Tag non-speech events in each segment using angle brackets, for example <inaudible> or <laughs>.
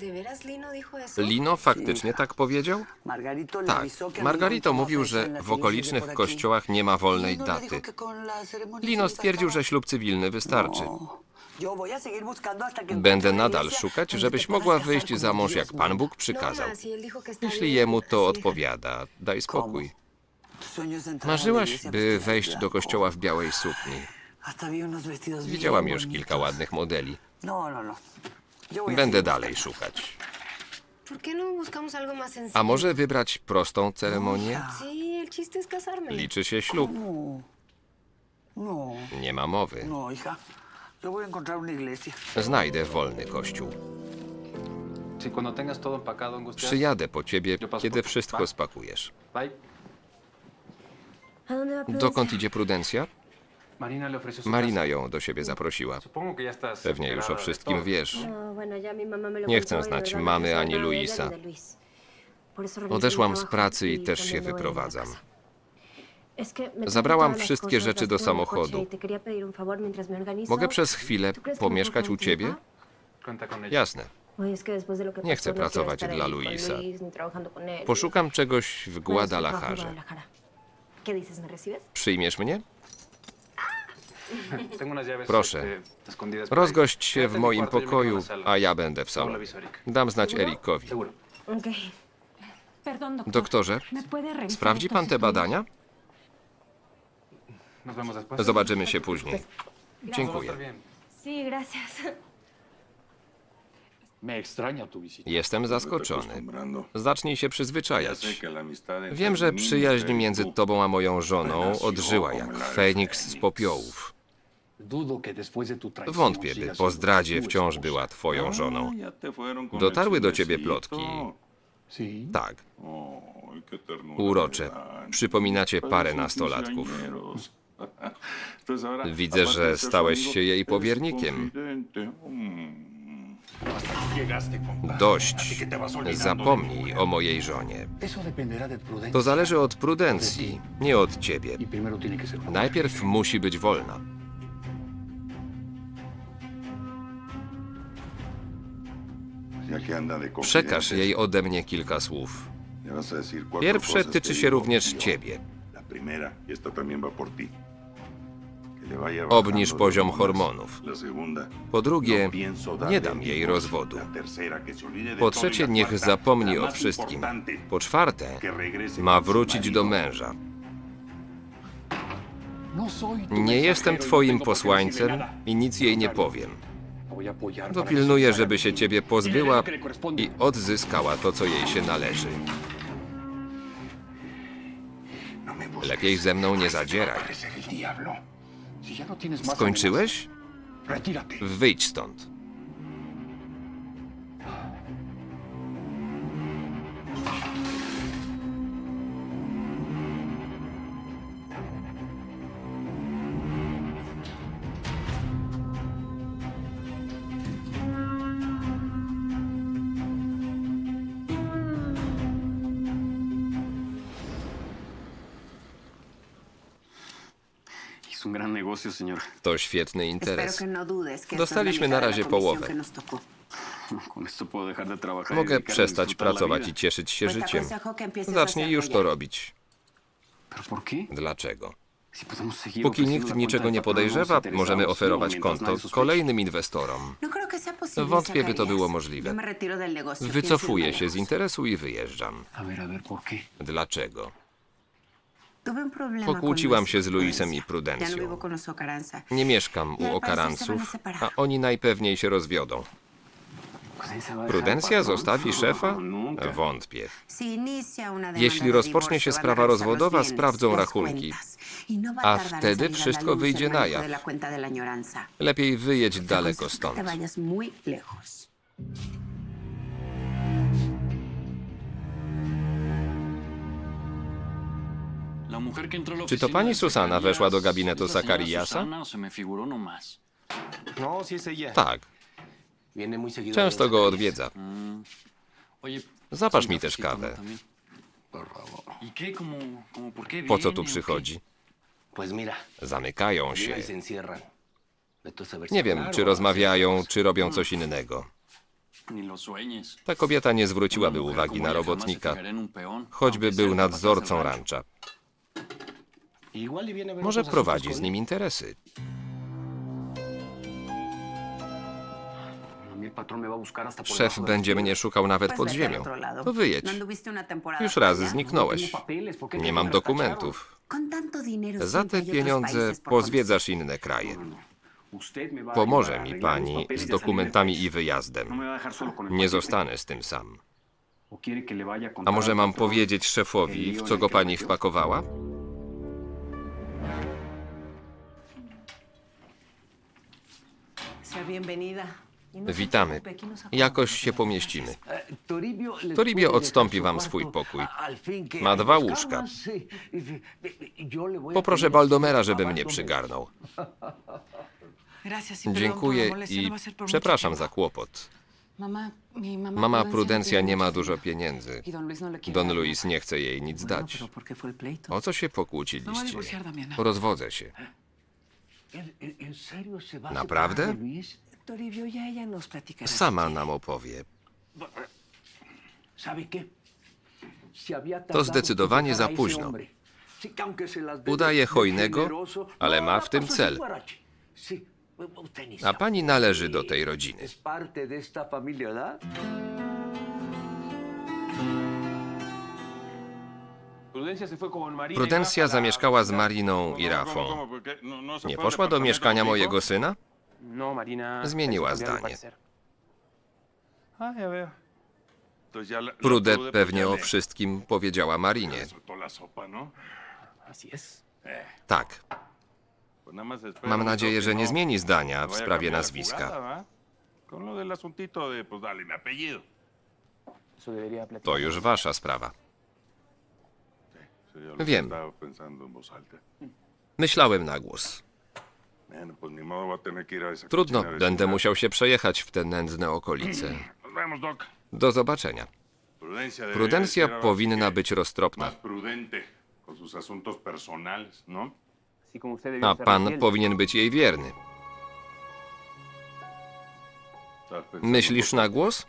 ¿De veras Lino dijo eso? Lino faktycznie tak powiedział? Tak. no Margarito mówił, że w civil okolicznych kościołach nie ma wolnej daty. Lino stwierdził, że ślub cywilny wystarczy. No. Będę nadal szukać, żebyś mogła wyjść za mąż, jak Pan manda. Bóg przykazał. No, está Jeśli jemu to odpowiada, daj spokój. Marzyłaś, by wejść do kościoła w białej sukni. Widziałam już kilka ładnych modeli. No, no, no. Będę dalej szukać. ¿Por qué no? A może wybrać prostą ceremonię? Liczy się ślub. No. No, Nie ma mowy. no. Znajdę wolny kościół. Angustias. Przyjadę po ciebie, kiedy wszystko spakujesz. Bye. ¿A dónde va Dokąd idzie Prudencja? Marina ją do siebie zaprosiła. Pewnie już o wszystkim wiesz. No, Nie chcę znać mamy ani Luisa. Odeszłam z pracy i y też się wyprowadzam. Zabrałam wszystkie rzeczy do samochodu. y. Mogę przez chwilę ¿Tú crees que me pomieszkać u ciebie? Jasne. Nie chcę no pracować dla Luisa. Poszukam czegoś w Guadalajarze. Przyjmiesz mnie? Tengo unas llaves. Proszę. Rozgość się w moim pokoju, a ja będę w salonie. Dam znać Erikowi. Doktorze, ¿Me puede revisar sprawdzi pan te badania? Zobaczymy się później. Dziękuję. Jestem zaskoczony. Zacznij się przyzwyczajać. Wiem, Wiem, że przyjaźń między tobą a moją żoną odżyła jak Feniks z popiołów. Wątpię, by po zdradzie wciąż była twoją żoną. Dotarły do ciebie plotki. Tak, urocze. Przypominacie parę nastolatków. <laughs> Widzę, że stałeś się jej powiernikiem. Dość. Zapomnij o mojej żonie. To zależy od prudencji, nie od ciebie. Y Najpierw musi być wolna. Przekaż jej ode mnie kilka słów. Pierwsze tyczy się również ciebie. Obniż poziom hormonów. Po drugie, nie dam jej rozwodu. Po trzecie, niech zapomni o wszystkim. Po czwarte, ma wrócić do męża. No Nie jestem y no twoim posłańcem i nic jej nie powiem. Dopilnuję, żeby się ciebie pozbyła i odzyskała to, co jej się należy. Lepiej ze mną nie zadzieraj. No Skończyłeś? Wyjdź stąd. Un gran negocio, señor. To świetny interes. no Dostaliśmy na razie połowę. comisión que nos tocó. <laughs> Con esto puedo dejar de trabajar. y Mogę dedicarme a przestać disfrutar la pracować vida. i cieszyć się życiem. Zacznij już to robić. ¿Pero por qué? Dlaczego? Si podemos seguir Póki ofreciendo nikt la niczego cuenta nie patrón podejrzewa, możemy oferować mientras konto nadie kolejnym inwestorom. No. Wątpię, by to było możliwe. Wycofuję się z interesu i wyjeżdżam. A ver, a ver, ¿por qué? Dlaczego? Pokłóciłam się z Luis Luisem i Prudencją. Nie mieszkam u okaranców, a oni najpewniej się rozwiodą. Prudencja zostawi szefa? Wątpię. Jeśli rozpocznie się sprawa rozwodowa, sprawdzą rachunki. Y no A wtedy wszystko wyjdzie na jaw. Lepiej wyjedź daleko stąd. Czy to pani Susana weszła do gabinetu ella. Tak, często go odwiedza. ¿sí mi też kawę. Po co tu przychodzi? Zamykają się. Nie wiem, czy rozmawiają, czy robią coś innego. Ta kobieta nie zwróciłaby uwagi na robotnika, choćby był nadzorcą rancho. rancha. Igual y viene a ver Może prowadzi z nim interesy. Szef będzie mnie szukał nawet pod ziemią. To wyjedź. ¿No anduviste una temporada Już raz zniknąłeś. papeles, ¿por qué Nie mam dokumentów. Za te pieniądze pozwiedzasz inne kraje. Pomoże mi pani z dokumentami i wyjazdem. Nie zostanę z tym sam. ¿O quiere que le vaya a może mam powiedzieć szefowi, w co go pani wpakowała? Bienvenida. Witamy. Jakoś się pomieścimy. Toribio, odstąpi wam swój pokój. Ma dwa łóżka. Poproszę Baldomera, żeby mnie przygarnął. Dziękuję i przepraszam za kłopot. Mama, Prudencja nie ma dużo pieniędzy. Y don Luis no nie chce jej nic dać. O co się No pokłóciliście? Rozwodzę się. ¿Naprawdę? Sama nam opowie. To zdecydowanie za późno. Udaje hojnego, ale no ma la w tym cel. A pani należy do tej rodziny. Prudencja zamieszkała z Mariną i Rafą. Nie poszła do mieszkania mojego syna? No. Zmieniła zdanie. Ah. Prudet pewnie o wszystkim powiedziała Marinie. Es. Tak. Mam nadzieję, że nie zmieni zdania w sprawie nazwiska. To już wasza sprawa. Wiem. Myślałem na głos. Trudno, będę musiał się przejechać w te nędzne okolice. Do zobaczenia. Prudencja powinna być roztropna, debió a pan powinien być jej wierny. Myślisz na głos?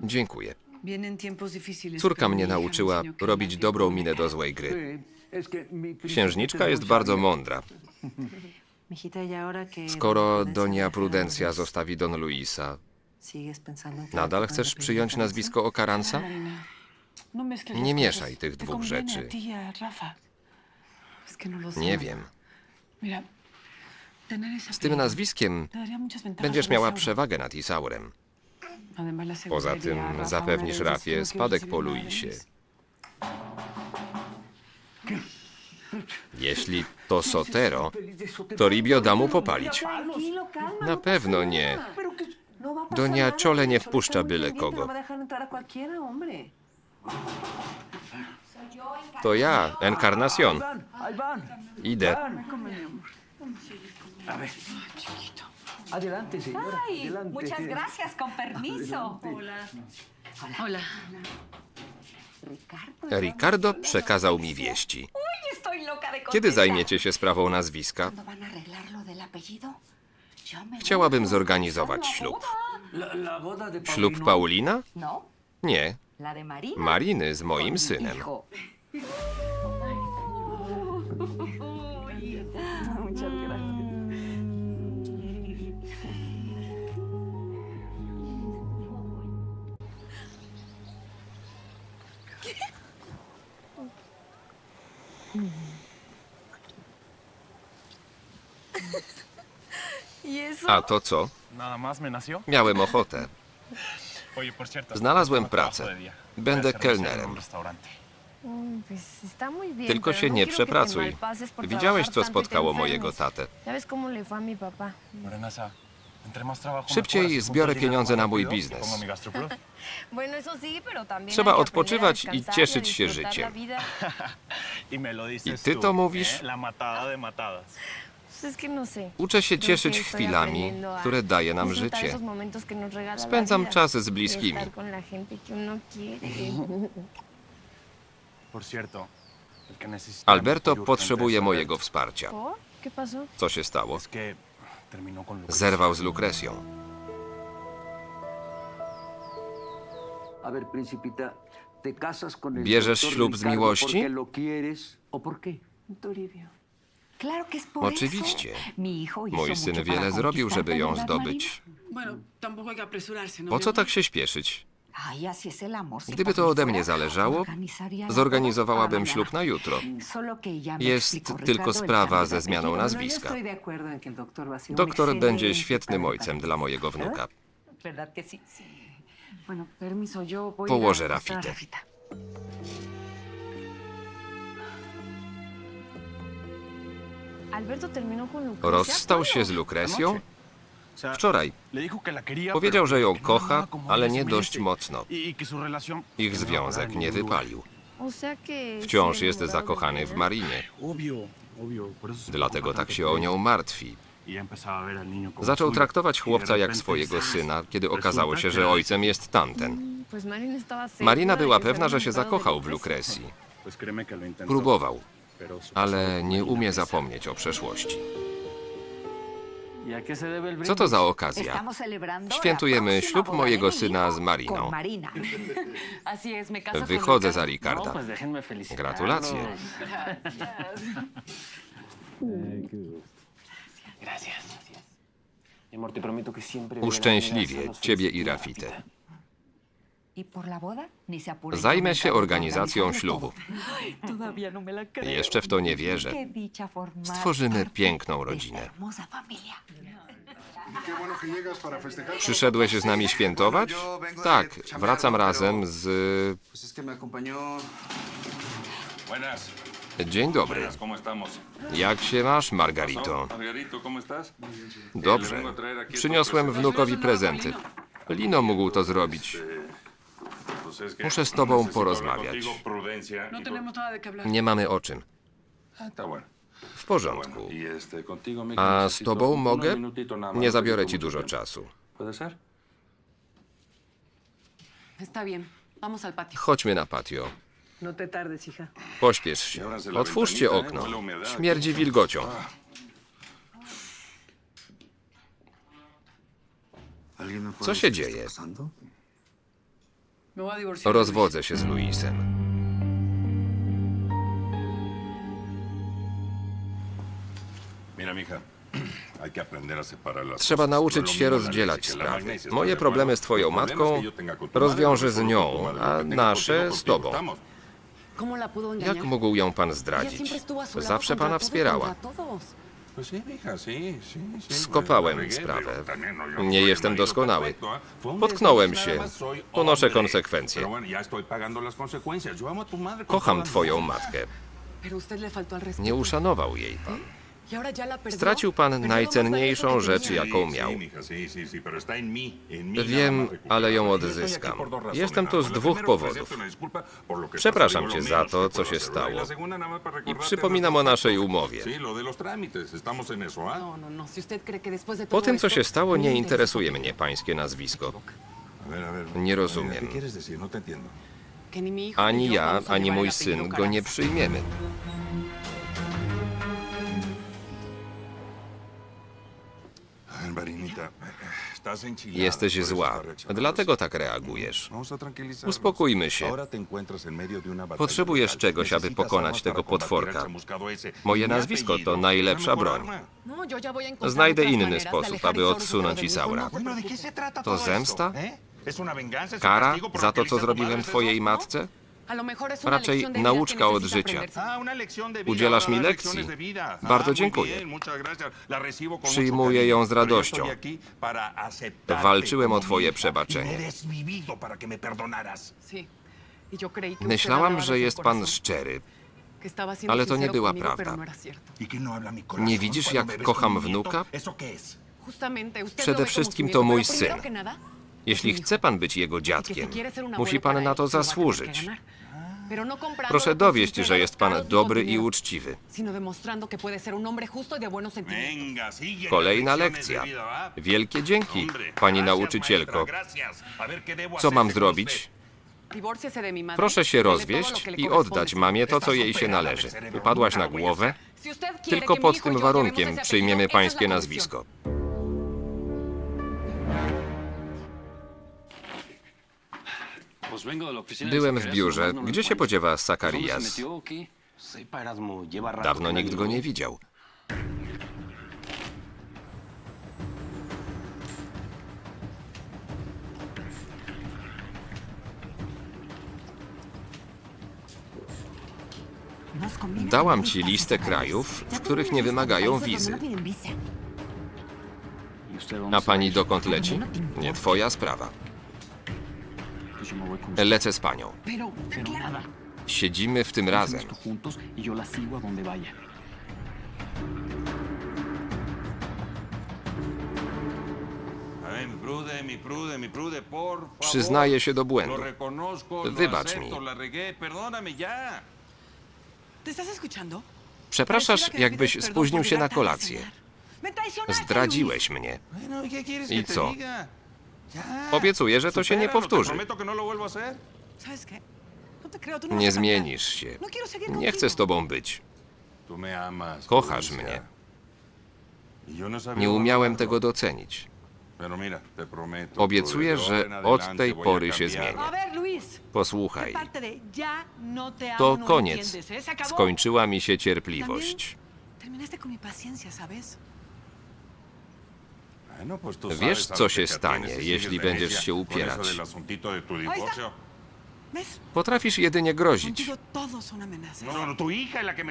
Dziękuję. Córka mnie nauczyła robić dobrą minę do złej gry. Księżniczka jest bardzo mądra. Y Skoro Donia Prudencia Prudencja zostawi Don Luisa, ¿Sigues pensando en que nadal chcesz przyjąć nazwisko Okaransa? No Nie mieszaj tych dwóch rzeczy. y no Nie wiem. Z tym nazwiskiem będziesz miała przewagę nad Isaurem. Poza tym zapewnisz Rafie spadek po Luisie. Luis. Jeśli to Sotero, Sotero. Toribio da mu popalić. Na pewno nie. No va a pasar Doña nada, Chole nie wpuszcza byle kogo. To ja, van. Idę. Adelante, señora. adelante. Muchas gracias, con permiso. Hola. Hola. Ricardo przekazał mi wieści. Estoy loca de Kiedy zajmiecie się sprawą nazwiska? ¿No van a arreglar lo del apellido? Yo me Chciałabym zorganizować ślub. La, la boda de Ślub. Paulina? No, Nie. la de Marina. Mariny z moim synem. <laughs> A to co? Miałem ochotę. <laughs> Znalazłem pracę. Będę kelnerem. Tylko się no nie przepracuj. Widziałeś, co y spotkało mojego tatę. Szybciej zbiorę el pieniądze na mój y biznes. <laughs> <laughs> Trzeba odpoczywać i descansar cieszyć się życiem. Y I ty to mówisz? No. Uczę się cieszyć chwilami, które daje nam życie. Spędzam czas z y bliskimi. <laughs> Alberto potrzebuje mojego wsparcia. Co się stało? Zerwał z Lukrecją. A ver, principita, ¿te casas con el Bierzesz ślub z miłości? Oczywiście. Mój syn wiele zrobił, żeby ją conquistarte, ¿verdad, zdobyć. ¿no? Po co tak się śpieszyć? Gdyby to ode mnie zależało, zorganizowałabym ślub na jutro. Jest tylko sprawa ze zmianą nazwiska. Doktor będzie świetnym ojcem dla mojego wnuka. ¿Verdad que Rozstał się z. Lukrecją? Wczoraj. Powiedział, że ją no kocha, ale nie dość mocno. Y, y Ich związek nie wypalił. Wciąż jest zakochany w. Marinie. Dlatego tak się o nią martwi. Y Zaczął traktować chłopca jak swojego syna, kiedy Resulta okazało się, że ojcem jest tamten. Pues Marina była pewna, że się zakochał w. Lukrecji. Próbował, ale nie umie zapomnieć o przeszłości. Co to za okazja? Świętujemy ślub mojego syna z Mariną. <laughs> Wychodzę za. No, Ricarda. felicitarlos. Gratulacje. Miras ciebie i. Rafitę. ¿Y por la boda? Ni se apure. Zajmę się organizacją ślubu. no. Jeszcze w to nie wierzę. Stworzymy piękną rodzinę. Przyszedłeś z nami świętować? Tak, wracam razem z... Dzień dobry. Jak się masz, Margarito? Dobrze. Przyniosłem wnukowi prezenty. Lino mógł to zrobić. Muszę z tobą porozmawiać. No. Nie mamy o czym. Ah. W porządku. A z tobą mogę? Nie zabiorę ci dużo czasu. Chodźmy na patio. No. Pośpiesz się. Otwórzcie okno. Śmierdzi wilgocią. Co się dzieje? Me voy a divorciar. Rozwodzę się z Luisem. Trzeba nauczyć się rozdzielać sprawy. Moje ¿estás de problemy z twoją matką rozwiążę z nią, a nasze z tobą. Jak mógł ją pan zdradzić? Zawsze pana wspierała. Skopałem sprawę. Nie jestem doskonały. ¿eh? Potknąłem się. Ponoszę konsekwencje. Kocham twoją matkę. Nie uszanował jej pan. Stracił pan najcenniejszą rzecz, jaką miał. Wiem, ale ją odzyskam. Jestem tu z dwóch powodów. Przepraszam cię za to, co się stało. I przypominam o naszej umowie. Po tym, co się stało, nie interesuje mnie pańskie nazwisko. Nie ¿Qué rozumiem. Ani ja, ani mój syn go nie przyjmiemy. Jesteś zła, dlatego tak reagujesz. Uspokójmy się. Potrzebujesz czegoś, aby pokonać tego potworka. Moje nazwisko to najlepsza broń. No, Znajdę inny sposób, aby odsunąć. Isaura. No se Bueno, ¿de qué preocupe. se trata To zemsta? eh? ¿Es una venganza? ¿Es un Kara za to, co zrobiłem twojej no? matce? Raczej nauczka od życia. Ah. Udzielasz mi lekcji. Ah, Bardzo dziękuję. Przyjmuję ją z radością. Walczyłem o twoje przebaczenie. y. Y Myślałam, że jest pan szczery. ale to nie była prawda. no. ¿Y no Nie widzisz, jak kocham wnuka? Przede como wszystkim to mój syn. Jeśli chce pan być jego dziadkiem, musi pan na to zasłużyć. Proszę dowieść, że jest pan dobry i uczciwy. Sigue Kolejna lekcja. ¿va? Wielkie dzięki, pani nauczycielko. maestra, gracias. A ver, ¿qué debo Co mam zrobić? Proszę się rozwieść i oddać mamie to, co jej się należy. Wypadłaś na głowę? Tylko pod tym warunkiem przyjmiemy pańskie nazwisko. Byłem w biurze. hermano, ¿no Gdzie się podziewa ¿Dónde se Sakarias? Dawno nikt go nie widział. Dałam ci listę krajów, w których nie wymagają wizy. ¿Y usted dónde A pani dokąd leci? Nie twoja sprawa. Lecę z panią. Siedzimy w tym razem. Y. Przyznaję się do błędu. Wybacz mi. Przepraszasz, jakbyś spóźnił się na kolację. Zdradziłeś mnie. ¿y qué quieres ¿Y que te co? Obiecuję, że to się nie te powtórzy. no. No no Nie zmienisz się. No Nie chcę z tobą być. Kochasz mnie. Y no Nie umiałem tego docenić. Obiecuję, że od tej pory się zmienię. Posłuchaj. No To no koniec. ¿eh? Skończyła mi się cierpliwość. Wiesz, sabes co się stanie, jeśli będziesz się upierać. Potrafisz jedynie grozić. No, no,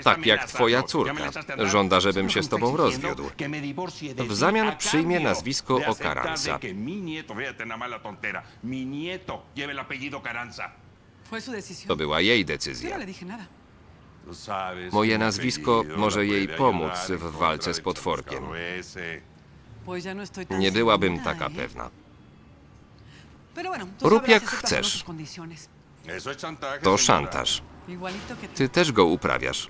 Tak jak twoja córka. Żąda, żebym się z tobą rozwiódł. W zamian przyjmie nazwisko decisión. To była jej no decyzja. Moje nazwisko może jej pomóc w walce z potworkiem. No Nie byłabym taka ¿eh? pewna. Rób jak no chcesz. To szantaż. Ty też go uprawiasz.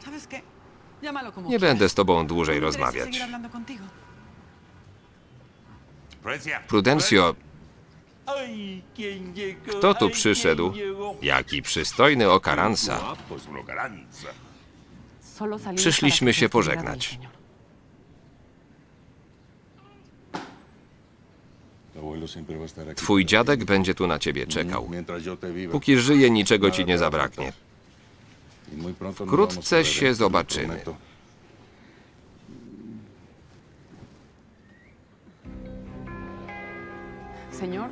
Nie będę z tobą No dłużej interesa rozmawiać. Prudencio, kto tu przyszedł? Jaki przystojny salimos Przyszliśmy się te pożegnać. señor. Tu abuelo siempre va a estar aquí. Twój dziadek będzie tu na ciebie czekał. Póki żyje, niczego ci nie zabraknie. Y Wkrótce się lo zobaczymy. Señor,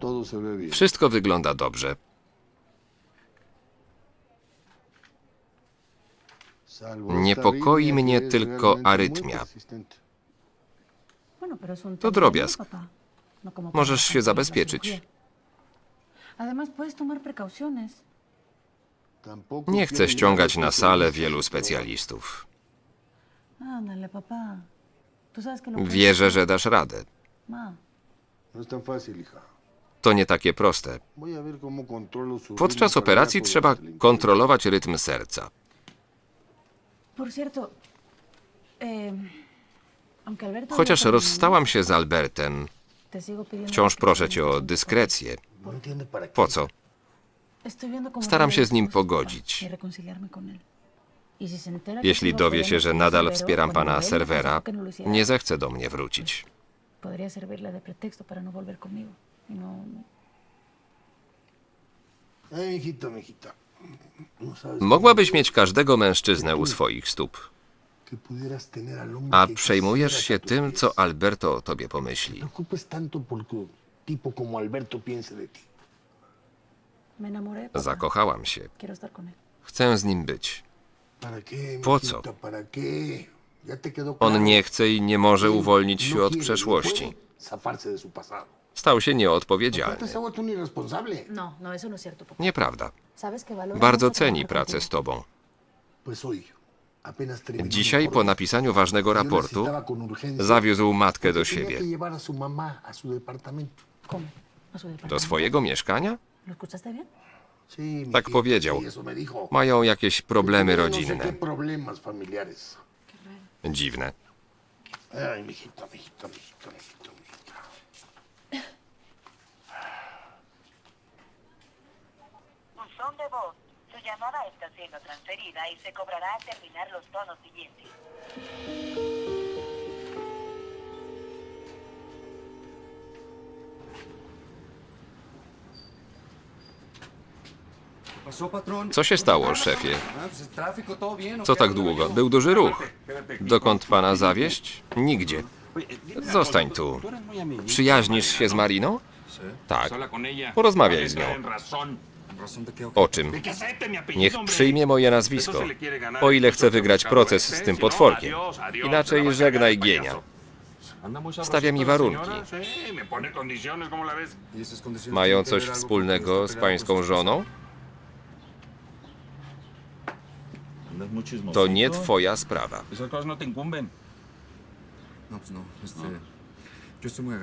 Todo se ve bien. Wszystko wygląda dobrze. Salvo Niepokoi mnie arritmia, que es tylko realmente muy arytmia. persistente. To drobiazg. Możesz się zabezpieczyć. Tampoco Nie chcę quiero ściągać na salę wielu specjalistów. Wierzę, że dasz radę. No es tan fácil, hija. To nie takie proste. Podczas operacji trzeba kontrolować rytm serca. Chociaż rozstałam się z Albertem, wciąż proszę cię o dyskrecję. No para. Po co? Staram się z nim pogodzić. Jeśli dowie się, że nadal wspieram pana serwera, nie zechce do mnie wrócić. Ey, hijita, mijita. No sabes Mogłabyś mieć każdego mężczyznę u swoich stóp, a przejmujesz się tym, co Alberto o tobie No pomyśli. Zakochałam się. Chcę z nim być. ¿Para qué, Po co? On nie chce i nie może uwolnić się no od no przeszłości. Stał się nieodpowiedzialny. No, no, no. Nieprawda. Bardzo ceni pracę z tobą. Dzisiaj, po napisaniu ważnego yo raportu, zawiózł matkę do siebie. que llevar a su mamá a su departamento. ¿Cómo? ¿A su Do swojego mieszkania? Tak powiedział. Mają jakieś problemy rodzinne. Dziwne. Ay, mijito, mijito, mijito, mijito, mijito. Buzón de voz. Su llamada está siendo transferida y se cobrará al terminar los tonos siguientes. Co się stało, szefie? Co tak długo? Był duży ruch. Dokąd pana zawieść? Nigdzie. Zostań tu. Przyjaźnisz się z Mariną? Tak. Porozmawiaj z nią. O czym? Niech przyjmie moje nazwisko. O ile chce wygrać proces z tym potworkiem. Inaczej żegnaj Gienia. Stawia mi warunki. Mają coś wspólnego z pańską żoną? To nie twoja sprawa.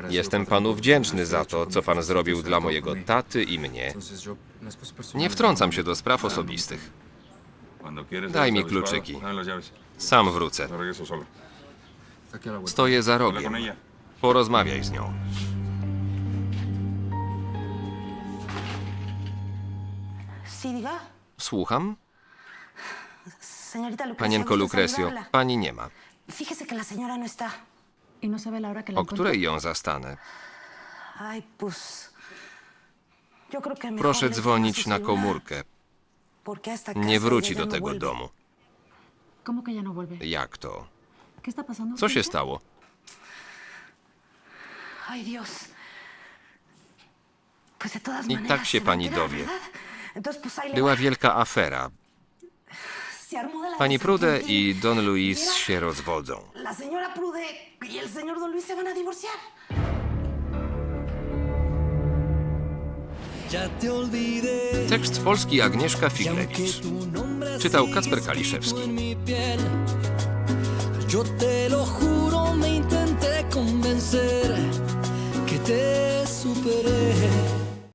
Jestem panu wdzięczny za to, co pan zrobił dla mojego taty i mnie. Nie wtrącam się do spraw osobistych. Daj mi kluczyki. Sam wrócę. Stoję za rogiem. Porozmawiaj z nią. Słucham? Panienko ¿gusta Lucrecio, pani nie ma. Fíjese que la señora no está. ¿Y no sabe la hora que la O której ją zastanę? Ay, pues... Yo creo que mejor Proszę le llamo a dzwonić su na komórkę. porque a esta Nie wróci do no tego vuelve. domu. ¿Cómo que ya no vuelve? Jak to? ¿Qué está pasando? Co się stało? Ay, Dios. Pues de todas I maneras tak się se va a pani enterar, dowie. ¿verdad? Entonces, pues ahí le Była wielka afera. Pani Prude i Don Luis się rozwodzą. Tekst polski Agnieszka y Figlewicz. Czytał no Kacper Kaliszewski. Yo te lo juro, me intenté convencer que te superé.